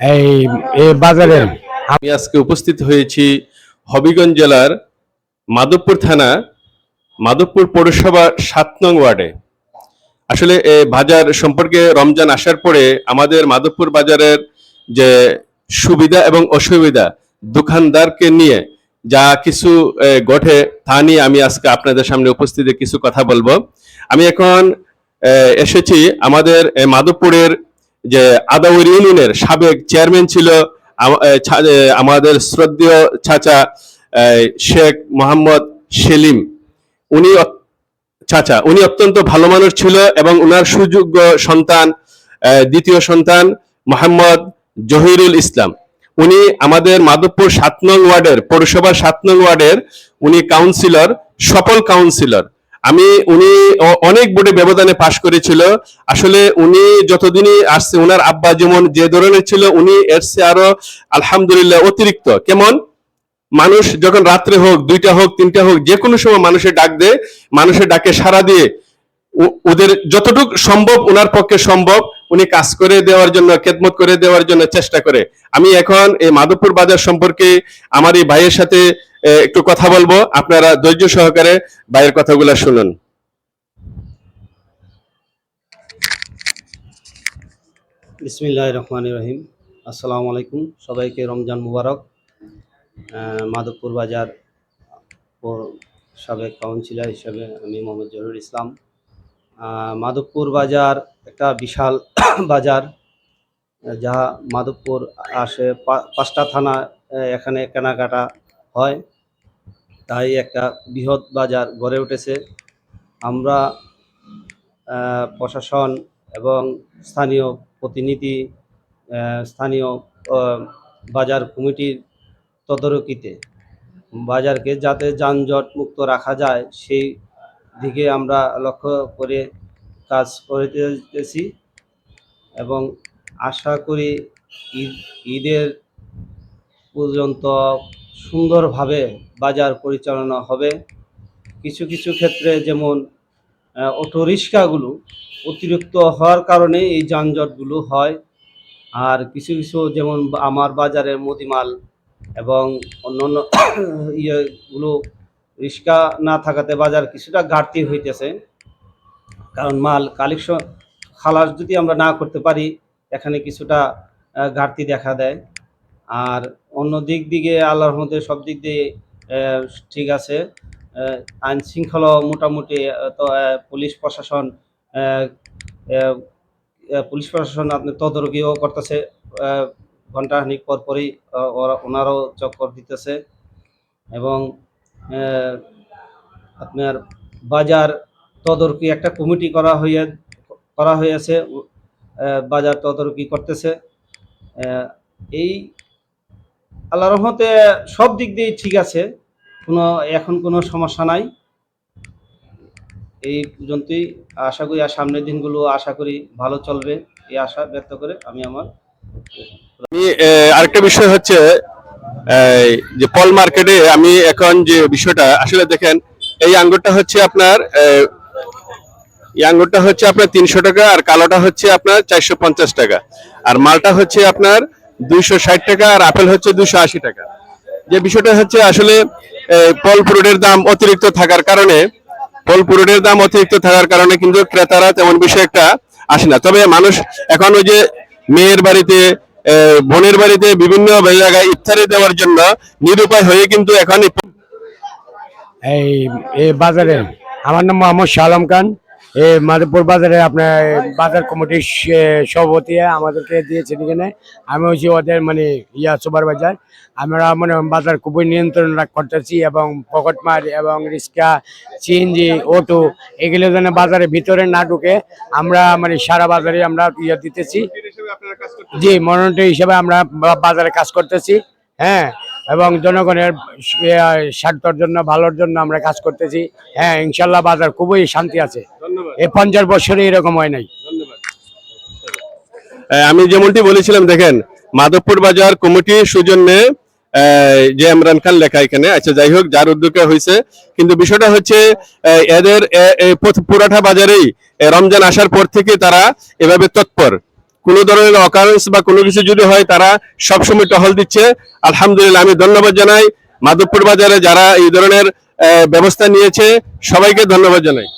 এই বাজারে আমি আজকে উপস্থিত হয়েছি হবিগঞ্জ জেলার মাধবপুর থানা, মাধবপুর পৌরসভা সাত নং ওয়ার্ডে। আসলে বাজার সম্পর্কে রমজান আসার পরে আমাদের মাধবপুর বাজারের যে সুবিধা এবং অসুবিধা দোকানদারকে নিয়ে যা কিছু ঘটে তা নিয়ে আমি আজকে আপনাদের সামনে উপস্থিত কিছু কথা বলব। আমি এখন এসেছি আমাদের মাধবপুরের যে আদাউর ইউনিয়নের সাবেক চেয়ারম্যান ছিল আমাদের শ্রদ্ধেয় চাচা শেখ মোহাম্মদ সেলিম। উনি চাচা, উনি অত্যন্ত ভালো মানুষ ছিল এবং উনার সুযোগ্য সন্তান দ্বিতীয় সন্তান মোহাম্মদ জহিরুল ইসলাম। উনি আমাদের মাধবপুর সাত নং ওয়ার্ডের পৌরসভা সাত নং ওয়ার্ডের উনি কাউন্সিলর সফল কাউন্সিলর আমি, উনি অনেক বোর্ডে ব্যবধানে পাশ করেছিল। আসলে উনি যতদিনই আসছে, উনার আব্বা যেমন যে ধরনের ছিল, উনি এর আরও, আলহামদুলিল্লাহ অতিরিক্ত। কেমন? মানুষ যখন রাত্রে হোক, দুইটা হোক, তিনটা হোক, যে কোনো সময় মানুষের ডাক দেয়, মানুষের ডাকে সাড়া দিয়ে ওদের যতটুক সম্ভব ওনার পক্ষে সম্ভব উনি কাজ করে দেওয়ার জন্য, খেদমত করে দেওয়ার জন্য চেষ্টা করে। আমি এখন এই মাধবপুর বাজার সম্পর্কে আমার এই ভাইয়ের সাথে একটু কথা বলব। আপনারা ধৈর্য সহকারে ভাইয়ের কথাগুলো শুনুন। বিসমিল্লাহ রহমান রহিম। আসসালামু আলাইকুম। সবাইকে রমজান মুবারক। মাধবপুর বাজার সাবেক কাউন্সিলর হিসেবে আমি মোহাম্মদ জহুরুল ইসলাম। মাধবপুর বাজার, একটা বিশাল বাজার, যা মাধবপুর আসে পাঁচটা থানা এখানে কেনাকাটা হয়। তাই একটা বৃহৎ বাজার গড়ে উঠেছে। আমরা প্রশাসন এবং স্থানীয় প্রতিনিধি স্থানীয় বাজার কমিটির তদারকিতে বাজারকে যাতে যানজট মুক্ত রাখা যায়, সেই দিকে আমরা লক্ষ্য করে কাজ করিতেছি এবং আশা করি ঈদ, ঈদের পর্যন্ত সুন্দরভাবে বাজার পরিচালনা হবে। কিছু কিছু ক্ষেত্রে যেমন অটো রিক্সাগুলো অতিরিক্ত হওয়ার কারণে এই যানজটগুলো হয়। আর কিছু কিছু যেমন আমার বাজারের মুদিমাল এবং অন্যান্য ইয়েগুলো রিক্সা না থাকাতে বাজার কিছুটা ঘাটতি হইতেছে। কারণ মাল কালেকশন খালাস যদি আমরা না করতে পারি এখানে কিছুটা ঘাটতি দেখা দেয়। আর অন্য দিক দিকে আল্লাহর মধ্যে সব দিক দিয়ে ঠিক আছে। আইন শৃঙ্খলা মোটামুটি তো পুলিশ প্রশাসন পুলিশ প্রশাসন আপনি তদারকিও করতেছে। ঘণ্টাখানিক পর পরই আহ, ওরা- ওনারাও চক্কর দিতেছে। এবং আপনার বাজার তদারকি একটা কমিটি করা হয়ে করা হয়েছে বাজার তদারকি করতেছে। এই আল্লাহ রহমতে সব দিক দিয়ে ঠিক আছে, কোনো, এখন কোনো সমস্যা নাই। এই পর্যন্তই, আশা করি আর সামনের দিনগুলো আশা করি ভালো চলবে, এই আশা ব্যক্ত করে আমি আমার আমি আরেকটা বিষয় হচ্ছে যে পল মার্কেটে আমি এখন যে বিষয়টা, আসলে দেখেন, এই আঙ্গুরটা হচ্ছে আপনার, এই আঙ্গুরটা হচ্ছে আপনার তিনশো টাকা আর কালোটা হচ্ছে আপনার চারশো পঞ্চাশ টাকা। আর মালটা হচ্ছে আপনার দুইশো ষাট টাকা আর আপেল হচ্ছে দুইশো আশি টাকা। যে বিষয়টা হচ্ছে আসলে ফল ফ্রুটের দাম অতিরিক্ত থাকার কারণে ফল ফ্রুটের দাম অতিরিক্ত থাকার কারণে কিন্তু ক্রেতারা তেমন বিষয় একটা আসে না। তবে মানুষ এখন ওই যে মেয়ের বাড়িতে বোনের বাড়িতে বিভিন্ন জায়গায় ইফতারি দেওয়ার জন্য নিরুপায় হয়ে কিন্তু এখন এই বাজারে। আমার নাম মোহাম্মদ শাহ আলম খান। মাধবপুর বাজারে আপনার বাজার কমিটির সভাপতি আমাদেরকে দিয়েছেন এখানে। আমি হচ্ছি ওদের মানে ইয়া সুপার বাজার আমরা মানে বাজার খুবই নিয়ন্ত্রণ করতেছি এবং পকেটমার এবং রিক্সা সিএনজি অটো এগুলো যেন বাজারের ভিতরে না ঢুকে আমরা মানে সারা বাজারে আমরা ইয়ে দিতেছি। জি মনোনীত হিসেবে আমরা বাজারে কাজ করতেছি। হ্যাঁ এবং জনগণের স্বার্থের জন্য ভালোর জন্য আমরা কাজ করতেছি। হ্যাঁ ইনশাল্লাহ বাজার খুবই শান্তি আছে। এ পঞ্চাশ বছরে এরকম হয় নাই। আমি যেমনটি বলেছিলাম দেখেন মাধবপুর বাজার কমিটি সৌজন্যে যে ইমরান খান লেখা এখানে আচ্ছা যাই হোক যার উদ্যোগে হয়েছে। কিন্তু বিষয়টা হচ্ছে এদের পুরাঠা বাজারেই রমজান আসার পর থেকে তারা এভাবে তৎপর। কোনো ধরনের অকারেন্স বা কোনো কিছু যদি হয়, তারা সবসময় টহল দিচ্ছে। আলহামদুলিল্লাহ, আমি ধন্যবাদ জানাই। মাধবপুর বাজারে যারা এই ধরনের ব্যবস্থা নিয়েছে, সবাইকে ধন্যবাদ জানাই।